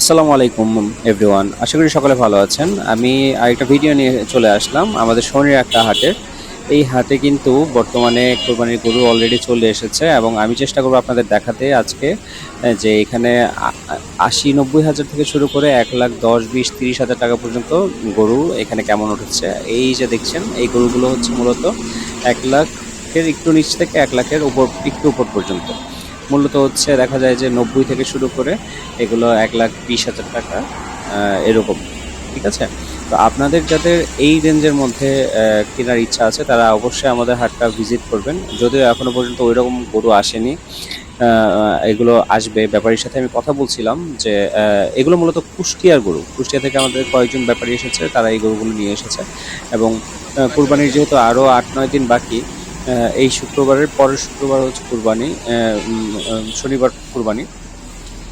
আসসালামু আলাইকুম এভরিওয়ান আশা করি সকলে ভালো আছেন। আমি আরেকটা ভিডিও নিয়ে চলে আসলাম। আমাদের শনির একটা হাটে এই হাটে কিন্তু বর্তমানে কোরবানির গরু অলরেডি চলে এসেছে এবং আমি চেষ্টা করব আপনাদের দেখাতে আজকে যে এখানে আশি নব্বই হাজার থেকে শুরু করে এক লাখ দশ, বিশ, তিরিশ হাজার টাকা পর্যন্ত গরু এখানে কেমন উঠেছে। এই যে দেখছেন, এই গরুগুলো হচ্ছে মূলত এক লাখের একটু নিচ থেকে এক লাখের উপর, একটু উপর পর্যন্ত। মূলত হচ্ছে দেখা যায় যে নব্বই থেকে শুরু করে এগুলো এক লাখ বিশ হাজার টাকা এরকম। ঠিক আছে? তো আপনাদের যাদের এই রেঞ্জের মধ্যে কেনার ইচ্ছা আছে, তারা অবশ্যই আমাদের হাটটা ভিজিট করবেন। যদিও এখনও পর্যন্ত ওই রকম গরু আসেনি এগুলো আসবে। ব্যাপারীর সাথে আমি কথা বলছিলাম যে এগুলো মূলত কুষ্টিয়ার গরু। কুষ্টিয়া থেকে আমাদের কয়েকজন ব্যাপারী এসেছে, তারা এই গরুগুলো নিয়ে এসেছে। এবং কুরবানির যেহেতু আরও আট নয় দিন বাকি এই শুক্রবারের পরের শুক্রবার হচ্ছে কুরবানি শনিবার কুরবানি।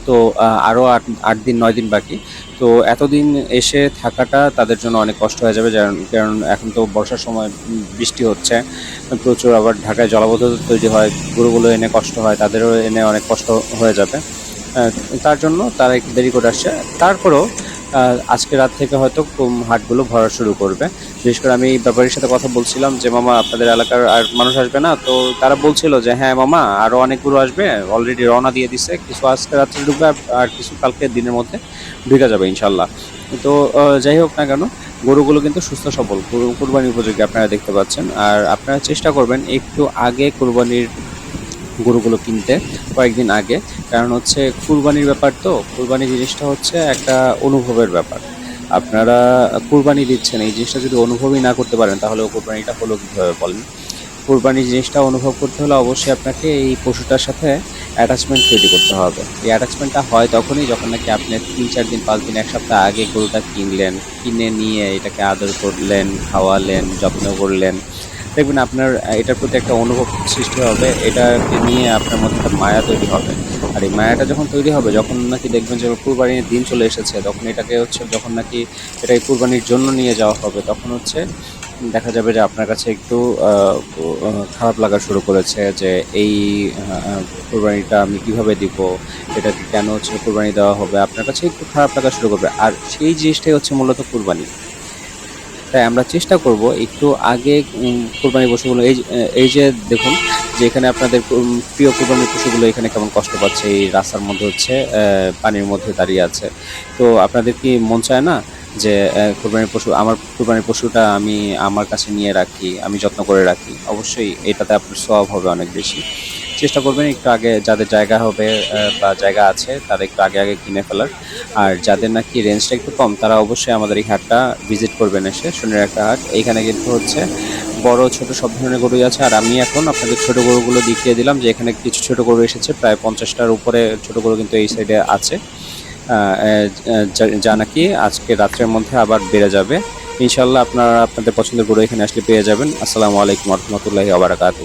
তো আরও আট আট দিন, নয় দিন বাকি। তো এতদিন এসে থাকাটা তাদের জন্য অনেক কষ্ট হয়ে যাবে কারণ এখন তো বর্ষার সময় বৃষ্টি হচ্ছে। প্রচুর আবার ঢাকায় জলাবদ্ধতা তৈরি হয়, গরুগুলো এনে কষ্ট হয়, তাদেরও এনে অনেক কষ্ট হয়ে যাবে। তার জন্য তারা একটু দেরি করে আসছে। তারপরেও আজকে রাত থেকে হয়তো হাটগুলো ভরা শুরু করবে। বিশেষ করে আমি ব্যাপারীর সাথে কথা বলছিলাম যে, মামা, আপনাদের এলাকার আর মানুষ আসবে না? তো তারা বলছিল যে হ্যাঁ মামা আরও অনেকগুলো আসবে অলরেডি রওনা দিয়ে দিছে। কিছু আজকে রাত্রে ঢুকবে আর- কিছু কালকে দিনের মধ্যে ঢুকে যাবে ইনশাল্লাহ তো যাই হোক না কেন, গরুগুলো কিন্তু সুস্থ সবল। গরু কুরবানি উপযোগী, আপনারা দেখতে পাচ্ছেন। আর আপনারা চেষ্টা করবেন একটু আগে কুরবানির গরুগুলো কিনতে কয়েকদিন আগে। কারণ হচ্ছে কুরবানির ব্যাপার তো কুরবানি জিনিসটা হচ্ছে একটা অনুভবের ব্যাপার। আপনারা কুরবানি দিচ্ছেন, এই জিনিসটা যদি অনুভবই না করতে পারেন, তাহলে কুরবানিটা হলো কীভাবে বলেন? কুরবানি জিনিসটা অনুভব করতে হলে অবশ্যই আপনাকে এই পশুটার সাথে অ্যাটাচমেন্ট তৈরি করতে হবে। এই অ্যাটাচমেন্টটা হয় তখনই যখন নাকি আপনি তিন চার দিন, পাঁচ দিন, এক সপ্তাহ আগে গরুটা কিনলেন, কিনে নিয়ে এটাকে আদর করলেন, খাওয়ালেন, যত্ন করলেন। দেখবেন আপনার এটার প্রতি একটা অনুভব সৃষ্টি হবে, এটাকে নিয়ে আপনার মধ্যে একটা মায়া তৈরি হবে। আর এই মায়াটা যখন তৈরি হবে, যখন নাকি দেখবেন যে কুরবানির দিন চলে এসেছে, তখন এটাকে হচ্ছে, যখন নাকি এটাকে কুরবানির জন্য নিয়ে যাওয়া হবে, তখন হচ্ছে দেখা যাবে যে আপনার কাছে একটু খারাপ লাগা শুরু করেছে যে এই কুরবানিটা আমি কীভাবে দিব এটাকে কেন হচ্ছে কোরবানি দেওয়া হবে, আপনার কাছে একটু খারাপ লাগা শুরু করবে। আর সেই জিনিসটাই হচ্ছে মূলত কুরবানি। তাই আমরা চেষ্টা করব একটু আগে কোরবানি পশুগুলো, এই এই যে দেখুন, যে এখানে আপনাদের প্রিয় কোরবানি পশুগুলো এখানে কেমন কষ্ট পাচ্ছে, এই রাস্তার মধ্যে হচ্ছে পানির মধ্যে দাঁড়িয়ে আছে। তো আপনাদের কি মন চায় না? যে কোরবানির পশু, আমার কোরবানির পশুটা আমি আমার কাছে নিয়ে রাখি, আমি যত্ন করে রাখি। অবশ্যই এটাতে আপনার সব হবে অনেক বেশি। চেষ্টা করবেন একটু আগে যাদের জায়গা হবে বা জায়গা আছে, তারা একটু আগে আগে কিনে ফেলার। আর যাদের নাকি রেঞ্জটা একটু কম, তারা অবশ্যই আমাদের এই হাটটা ভিজিট করবেন এসে শনির একটা হাট। এইখানে কিন্তু হচ্ছে বড়, ছোট সব ধরনের গরুই আছে। আর আমি এখন আপনাদের ছোট গরুগুলো দেখিয়ে দিলাম যে, এখানে কিছু ছোট গরু এসেছে, প্রায় পঞ্চাশটার উপরে ছোট গরু কিন্তু এই সাইডে আছে। যা নাকি আজকে রাত্রের মধ্যে আবার বেড়ে যাবে। ইনশাল্লাহ আপনারা আপনাদের পছন্দের গরু এখানে আসলে পেয়ে যাবেন। আসসালামু আলাইকুম রহমতুল্লাহি আবরাকাতু